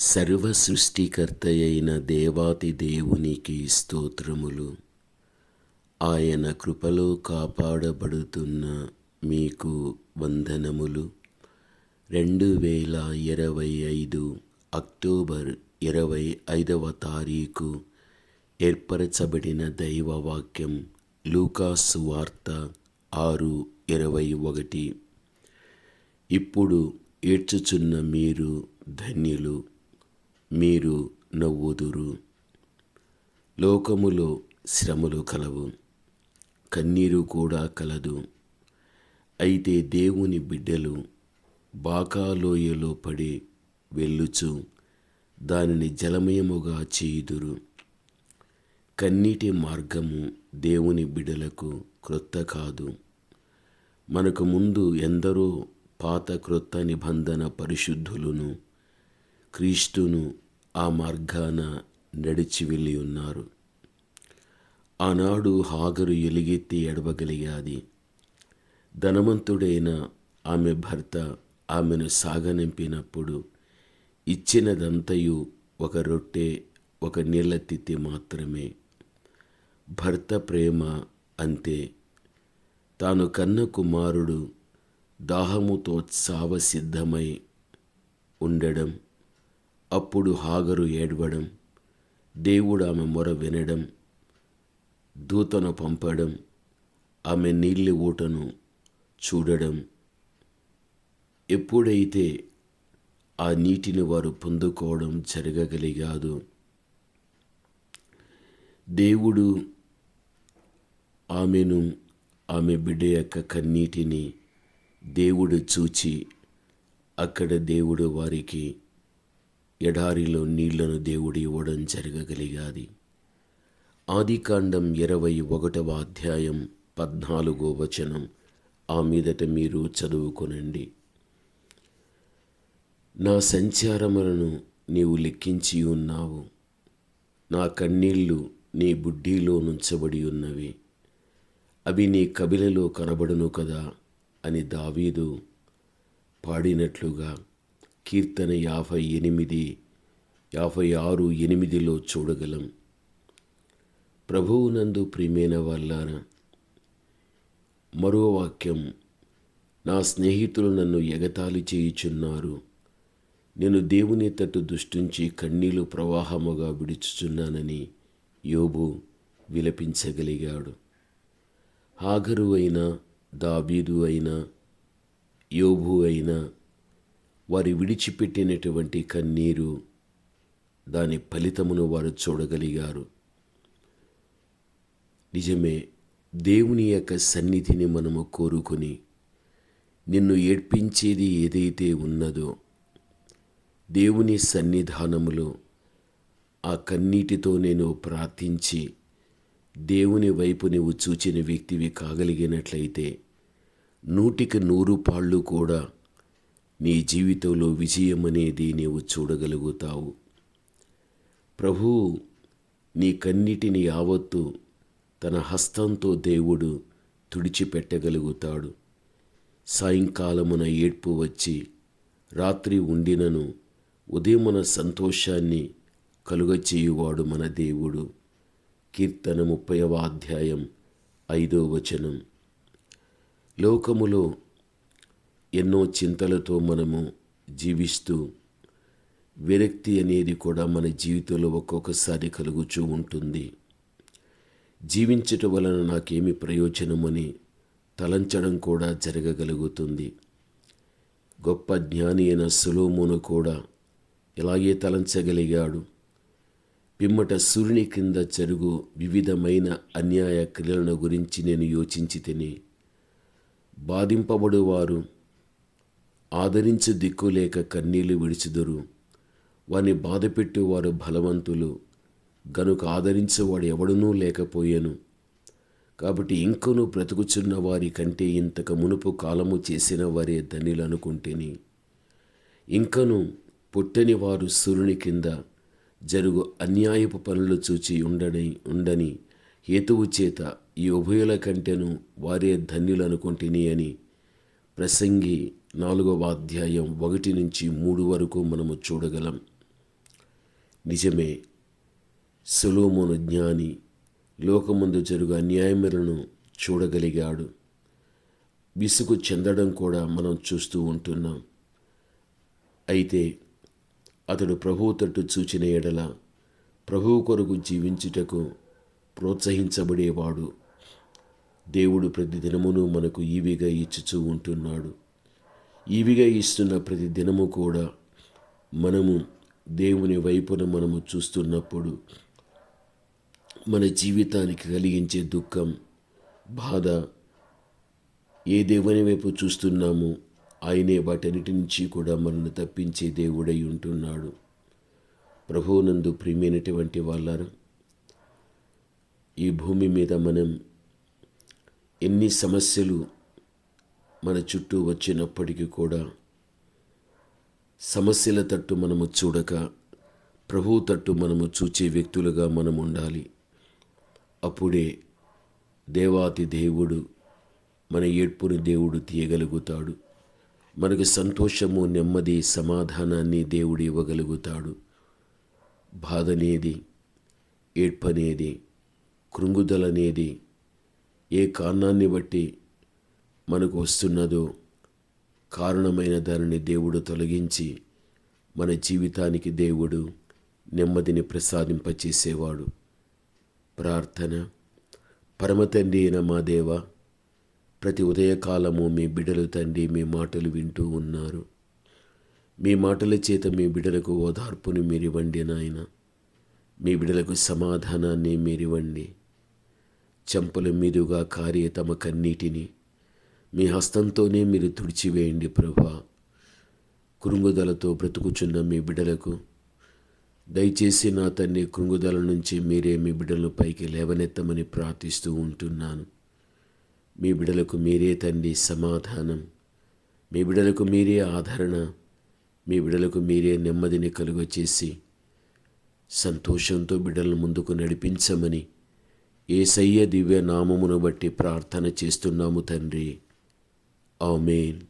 సర్వ సృష్టికర్త అయిన దేవాతి దేవునికి స్తోత్రములు. ఆయన కృపలో కాపాడబడుతున్న మీకు వందనములు. రెండు వేల ఇరవై ఐదు అక్టోబర్ ఇరవై ఐదవ తారీఖు ఏర్పరచబడిన దైవవాక్యం లూకాస్ వార్త ఆరు ఇరవై ఒకటి. ఇప్పుడు ఏడ్చుచున్న మీరు ధన్యులు. మీరు నవ్వుదురు. లోకములో శ్రమలు కలవు కన్నీరు కూడా కలదు. అయితే దేవుని బిడ్డలు బాకాలోయలో పడి వెళ్ళుచు దానిని జలమయముగా చేయుదురు. కన్నీటి మార్గము దేవుని బిడలకు క్రొత్త కాదు. మనకు ముందు ఎందరో పాత క్రొత్త నిబంధన పరిశుద్ధులను క్రీస్తును ఆ మార్గాన నడిచి వెళ్ళి ఉన్నారు. ఆనాడు హాగరు ఎలుగెత్తి ఎడవగలిగాది ధనవంతుడైన ఆమె భర్త ఆమెను సాగనింపినప్పుడు ఇచ్చినదంతయు ఒక రొట్టె ఒక నీళ్ళ తిత్తి మాత్రమే. భర్త ప్రేమ అంతే. తాను కన్న కుమారుడు దాహముతో సావసిద్ధమై ఉండడం అప్పుడు హాగరు ఏడవడం దేవుడు ఆమె మొర వినడం దూతను పంపడం ఆమె నీళ్ళి ఊటను చూడడం. ఎప్పుడైతే ఆ నీటిని వారు పొందుకోవడం జరగగలిగాదు దేవుడు ఆమెను ఆమె బిడ్డ యొక్క కన్నీటిని దేవుడు చూచి అక్కడ దేవుడు వారికి ఎడారిలో నీళ్ళను దేవుడు ఇవ్వడం జరగగలిగాది. ఆదికాండం ఇరవై ఒకటవ అధ్యాయం పద్నాలుగో వచనం. ఆ మీదట మీరు చదువుకొనండి. నా సంచారములను నీవు లెక్కించి ఉన్నావు. నా కన్నీళ్ళు నీ బుడ్డీలో నుంచబడి ఉన్నవి. అవి నీ కబిలలో కనబడును కదా అని దావీదు పాడినట్లుగా కీర్తన యాభై ఎనిమిది యాభై ఆరు ఎనిమిదిలో చూడగలం. ప్రభువునందు ప్రియమైన వల్లాన మరో వాక్యం నా స్నేహితులు నన్ను ఎగతాళి చేయుచున్నారు. నేను దేవుని తట్టు దృష్టించి కన్నీలు ప్రవాహముగా విడుచుచున్నానని యోబు విలపించగలిగాడు. హాగరు అయినా దాబీదు అయినా యోబు అయినా వారి విడిచిపెట్టినటువంటి కన్నీరు దాని ఫలితమును వారు చూడగలిగారు. నిజమే దేవుని యొక్క సన్నిధిని మనము కోరుకొని నిన్ను ఏడ్పించేది ఏదైతే ఉన్నదో దేవుని సన్నిధానములో ఆ కన్నీటితో నేను ప్రార్థించి దేవుని వైపు నువ్వు చూచిన వ్యక్తివి కాగలిగినట్లయితే నూటికి నూరు పాళ్ళు కూడా నీ జీవితంలో విజయం అనేది నీవు చూడగలుగుతావు. ప్రభు నీ కన్నిటిని యావత్తు తన హస్తంతో దేవుడు తుడిచిపెట్టగలుగుతాడు. సాయంకాలమున ఏడ్పు వచ్చి రాత్రి ఉండినను ఉదయమున సంతోషాన్ని కలుగచేయువాడు మన దేవుడు. కీర్తన ముప్పైవ అధ్యాయం ఐదో వచనం. లోకములో ఎన్నో చింతలతో మనము జీవిస్తూ విరక్తి అనేది కూడా మన జీవితంలో ఒక్కొక్కసారి కలుగుచూ ఉంటుంది. జీవించటం వలన నాకేమి ప్రయోజనమని తలంచడం కూడా జరగగలుగుతుంది. గొప్ప జ్ఞాని అయిన సులోమును కూడా ఇలాగే తలంచగలిగాడు. పిమ్మట సూర్యుని కింద జరుగు వివిధమైన అన్యాయ క్రియలను గురించి నేను యోచించి తిని బాధింపబడువారు ఆదరించు దిక్కులేక కన్నీళ్ళు విడిచిదురు. వాని బాధపెట్టేవారు బలవంతులు. గనుక ఆదరించేవాడు ఎవడునూ లేకపోయాను. కాబట్టి ఇంకను బ్రతుకుచున్న వారి కంటే ఇంతకు మునుపు కాలము చేసిన వారే ధనిలు అనుకుంటేని. ఇంకను పుట్టని వారు సూర్యుని కింద జరుగు అన్యాయపు పనులు చూచి ఉండని ఉండని హేతువు చేత ఈ ఉభయుల కంటేను వారే ధన్యులు అనుకుంటుని అని ప్రసంగి నాలుగవ అధ్యాయం ఒకటి నుంచి మూడు వరకు మనము చూడగలం. నిజమే సొలోమోను జ్ఞాని లోకముందు జరుగు అన్యాయములను చూడగలిగాడు. విసుగు చెందడం కూడా మనం చూస్తూ ఉంటున్నాం. అయితే అతడు ప్రభువు తట్టు చూచిన ఎడల ప్రభువు కొరకు జీవించుటకు ప్రోత్సహించబడేవాడు దేవుడు ప్రతి దినమును మనకు ఈవిగా ఇచ్చుచూ ఉంటున్నాడు. ఈవిగా ఇస్తున్న ప్రతి దినము కూడా మనము దేవుని వైపున మనము చూస్తున్నప్పుడు మన జీవితానికి కలిగించే దుఃఖం బాధ ఏ దేవుని వైపు చూస్తున్నామో ఆయనే వాటన్నిటి నుంచి కూడా మనల్ని తప్పించే దేవుడై ఉంటున్నాడు. ప్రభువునందు ప్రియమైనటువంటి వాళ్ళారు ఈ భూమి మీద మనం ఎన్ని సమస్యలు మన చుట్టూ వచ్చినప్పటికీ కూడా సమస్యల తట్టు మనము చూడక ప్రభువు తట్టు మనము చూచే వ్యక్తులుగా మనం ఉండాలి. అప్పుడే దేవాతి దేవుడు మన ఏడ్పుని దేవుడు తీయగలుగుతాడు. మనకు సంతోషము నెమ్మది సమాధానాన్ని దేవుడు ఇవ్వగలుగుతాడు. బాధనేది ఏడ్పనేది కృంగుదలనేది ఏ కారణాన్ని బట్టి మనకు వస్తున్నదో కారణమైన దానిని దేవుడు తొలగించి మన జీవితానికి దేవుడు నెమ్మదిని ప్రసాదింపచేసేవాడు. ప్రార్థన. పరమతండి అయిన మా దేవ ప్రతి ఉదయకాలము మీ బిడలు తండ్రి మీ మాటలు వింటూ ఉన్నారు. మీ మాటల చేత మీ బిడలకు ఓదార్పుని మీరివ్వండి నాయన. మీ బిడలకు సమాధానాన్ని మీరివ్వండి. చెంపల మీదుగా కారే తమ కన్నీటిని. మీ హస్తంతోనే మీరు తుడిచివేయండి ప్రభా. కృంగుదలతో బ్రతుకుచున్న మీ బిడ్డలకు దయచేసి నా తండ్రి కృంగుదల నుంచి మీరే మీ బిడ్డలను పైకి లేవనెత్తమని ప్రార్థిస్తూ ఉంటున్నాను. మీ బిడ్డలకు మీరే తండ్రి సమాధానం మీ బిడ్డలకు మీరే ఆదరణ మీ బిడ్డలకు మీరే నెమ్మదిని కలుగచేసి సంతోషంతో బిడ్డలను ముందుకు నడిపించమని ఏసయ్య దివ్య నామమును బట్టి ప్రార్థన చేస్తున్నాము తండ్రి. ఆమెన్.